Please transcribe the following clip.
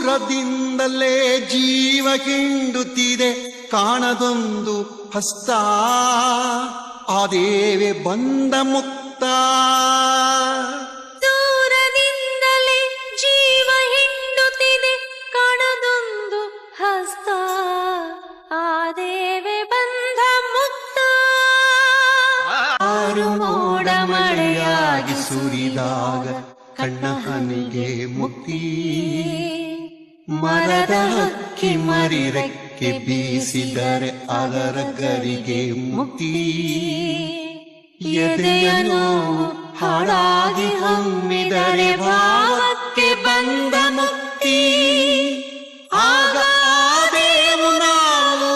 ದೂರದಿಂದಲೇ ಜೀವ ಹಿಂಡುತ್ತಿದೆ ಕಾಣದೊಂದು ಹಸ್ತ. ಆ ದೇವೆ ಬಂದ ಮುಕ್ತ. ದೂರದಿಂದಲೇ ಜೀವ ಹಿಂಡುತ್ತಿದೆ ಕಾಣದೊಂದು ಹಸ್ತ. ಆ ದೇವೆ ಬಂಧ ಮುಕ್ತ. ಆರು ಮೋಡ ಮಳೆಯಾಗಿ ಸುರಿದಾಗ ಕಣ್ಣ ಹನಿಗೆ ಮುಕ್ತಿ. ಮರದ ಹಕ್ಕಿ ಮರಿರಕ್ಕೆ ಬೀಸಿದರೆ ಅದರ ಗರಿಗೆ ಮುಕ್ತಿ. ಎದೆಯನು ಹಾಳಾಗಿ ಹಮ್ಮಿದರೆ ಭಾವಕ್ಕೆ ಬಂದ ಮುಕ್ತಿ. ಆಗ ಆದೇವು ನಾವು